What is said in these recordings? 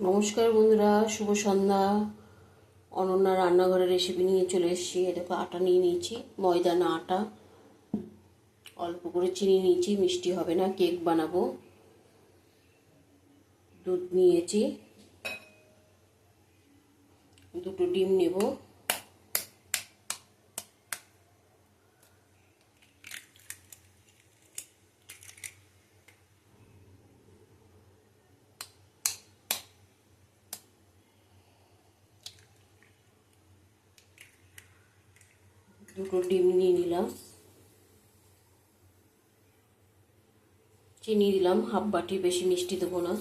নমস্কার বন্ধুরা, শুভ সন্ধ্যা। অনন্যা রান্নাঘরের রেসিপি নিয়ে চলে এসেছি। দেখো, আটা নিয়ে নিয়েছি ময়দা না আটা। অল্প করে চিনি নিয়েছি, মিষ্টি হবে না, কেক বানাবো। দুধ নিয়েছি। দুটো ডিম নেব। দুটো ডিম নিয়ে নিলাম। চিনি দিলাম, হাফ বাটি, বেশি মিষ্টি দেবো না।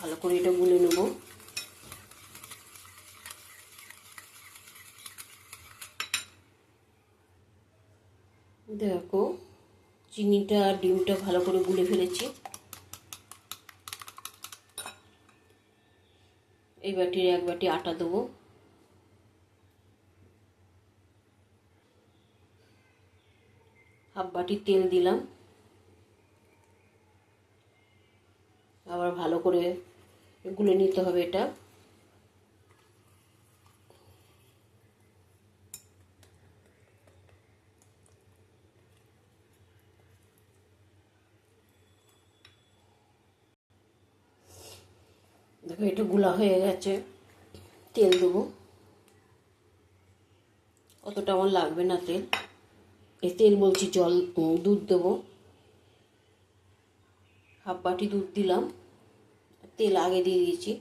ভালো করে এটা গুলে নেব। দেখো, চিনিটা আর ডিমটা ভালো করে গুলে ফেলেছি। এই বাটির এক বাটি আটা দেবো। হাফ বাটি তেল দিলাম। আবার ভালো করে গুলে নিতে হবে এটা। দেখো এটা গুলা হয়ে গেছে, তেল দেবো। অতটা আমার লাগবে না তেল। এই তেল বলছি জল দুধ দেবো। হাফ বাটি দুধ দিলাম। তেল আগে দিয়ে দিয়েছি।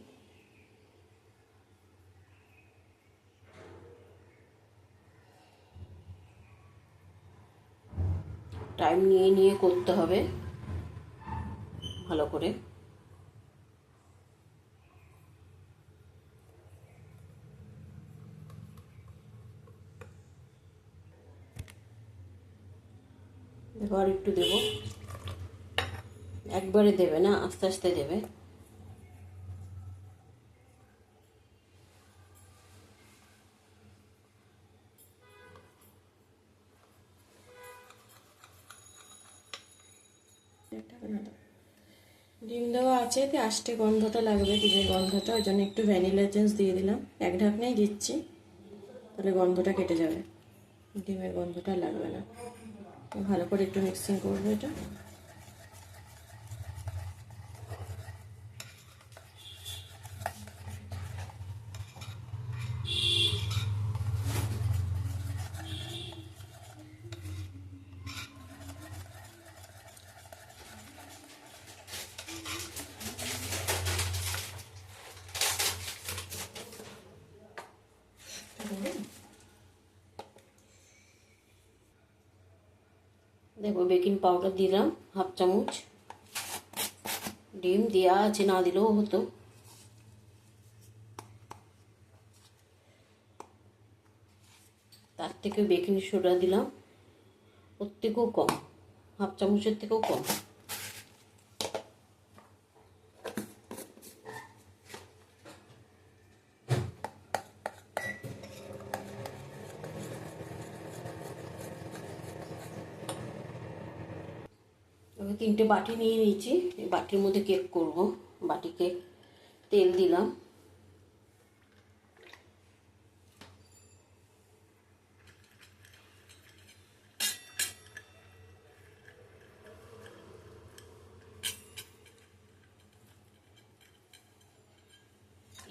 টাইম নিয়ে নিয়ে করতে হবে। ভালো করে। আর একটু দেবো। একবারে দেবে না, আস্তে আস্তে দেবে। ডিম দেওয়া আছে, তো আষ্টে গন্ধটা লাগবে, ডিমের গন্ধটা, ওই জন্য একটু ভ্যানিলা এসেন্স দিয়ে দিলাম। এক ঢাকনাই দিচ্ছি, তাহলে গন্ধটা কেটে যাবে। ডিমের গন্ধটা লাগবে না। ভালো করে একটু মিক্সিং করব এটা। দেখো বেকিং পাউডার দিলাম হাফ চামচ ডিম দেওয়া আছে না দিলেও হতো তার থেকে বেকিং সোডা দিলাম ওর থেকেও কম হাফ চামচের থেকেও কম আমি তিনটে বাটি নিয়ে নিয়েছি। এই বাটির মধ্যে কেক করব। বাটিকে তেল দিলাম।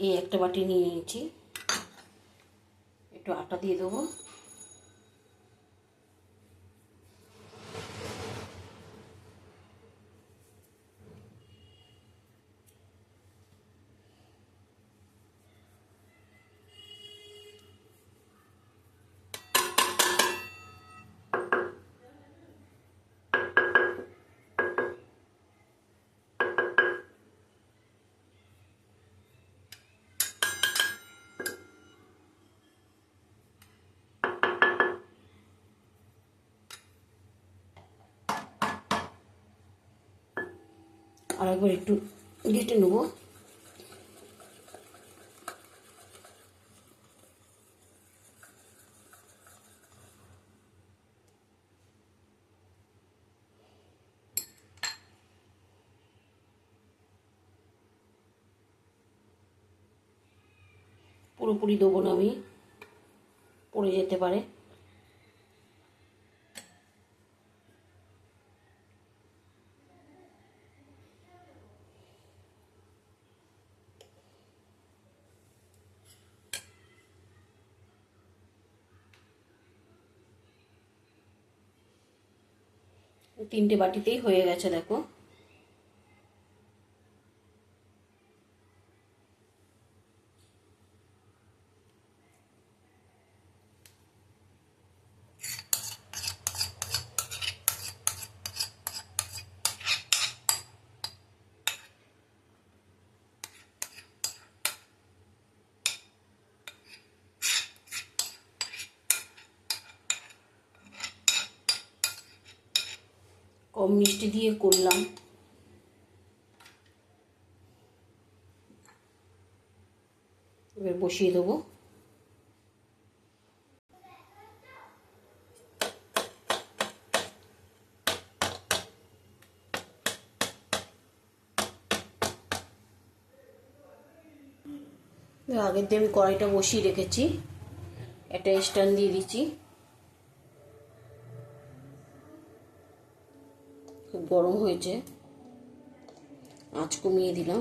এই একটা বাটি নিয়ে নিয়েছি। একটু আটা দিয়ে দেবো। আর একবার একটু ঘেটে নেব। পুরোপুরি দেবো না আমি পড়ে যেতে পারে। তিনটে বাটিতেই হয়ে গেছে দেখো। কম মিষ্টি দিয়ে করলাম। এবার বসিয়ে দেবো। আগের দিয়ে আমি কড়াইটা বসিয়ে রেখেছি, একটা স্ট্যান্ড দিয়ে দিচ্ছি। গরম হয়েছে। আঁচ কমিয়ে দিলাম।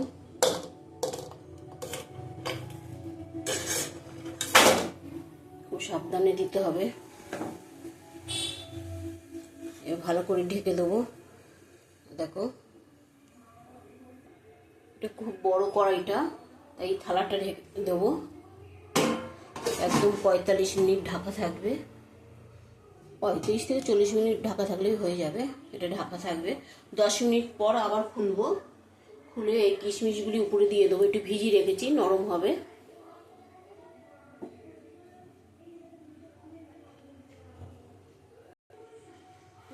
খুব সাবধানে দিতে হবে। ভালো করে ঢেকে দেবো। দেখো। এটা খুব বড় কড়াইটা, তাই থালাটা ঢেকে দেবো। একদম পঁয়তাল্লিশ মিনিট ঢাকা থাকবে। পঁয়ত্রিশ থেকে চল্লিশ মিনিট ঢাকা থাকলেই হয়ে যাবে, এটা ঢাকা থাকবে। দশ মিনিট পর আবার খুলবো। খুলে এই কিশমিশগুলি উপরে দিয়ে দেবো, একটু ভিজিয়ে রেখেছি, নরম হবে।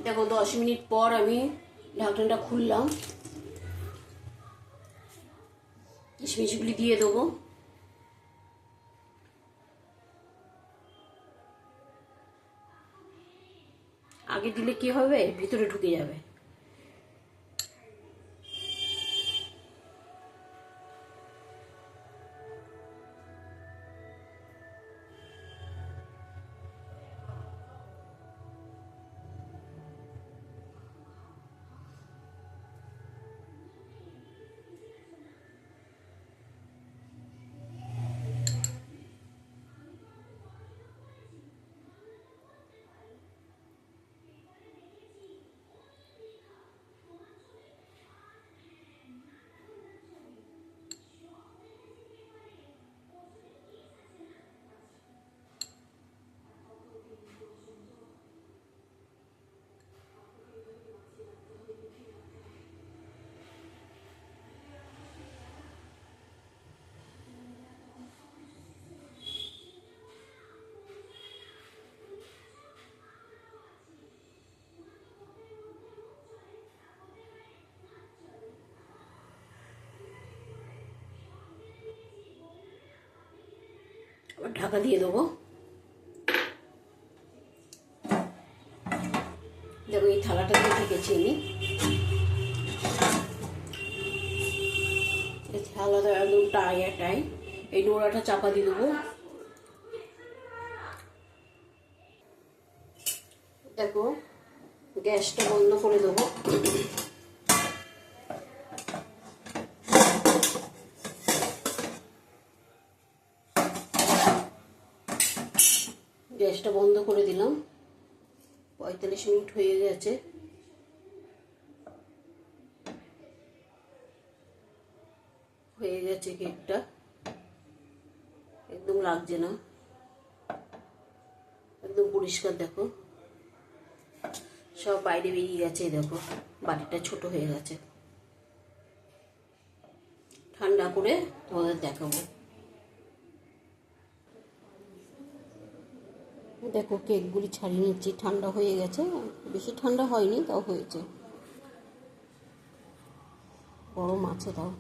দেখো, দশ মিনিট পর আমি ঢাকনাটা খুললাম। কিশমিশগুলি দিয়ে দেবো। আগে দিলে কি হবে? ভিতরে ঢুকে যাবে। ঢাকা দিয়ে দেবো। দেখো, এই থালাটা দিয়ে ঢেকেছি আমি। থালাটা একদম টাই টাই। এই নোড়াটা চাপা দিয়ে দেবো। দেখো, গ্যাসটা বন্ধ করে দেবো। গ্যাসটা বন্ধ করে দিলাম। পঁয়তাল্লিশ মিনিট হয়ে গেছে। হয়ে গেছে কেকটা। একদম লাগছে না। একদম পরিষ্কার, দেখো। সব বাইরে বেরিয়ে গেছে, দেখো। বাটিটা ছোট হয়ে গেছে। ঠান্ডা করে তোমাদের দেখাবো। দেখো কেকগুলি ছাড়িয়ে নিচ্ছি। ঠান্ডা হয়ে গেছে। বেশি ঠান্ডা হয়নি, তাও হয়েছে। গরম আছে তাও।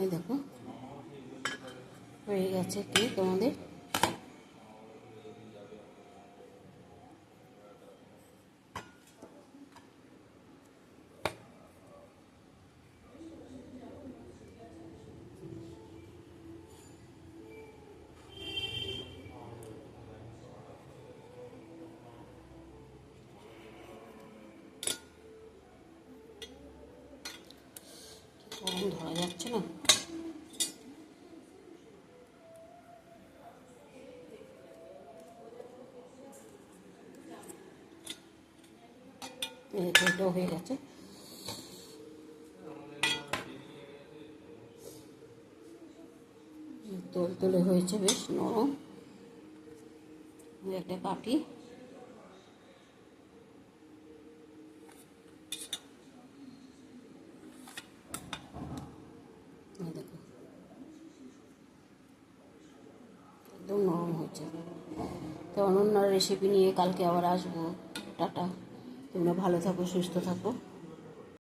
এই দেখো, হয়ে গেছে কেক তোমাদের। ধরা যাচ্ছে না। হয়ে গেছে। তোল তোলে হয়েছে বেশ নরম। একটা কাটি এই দেখো একদম নরম হয়েছে তো অনন্যার রেসিপি নিয়ে কালকে আবার আসব। টাটা। তোমরা ভালো থাকো সুস্থ থাকো।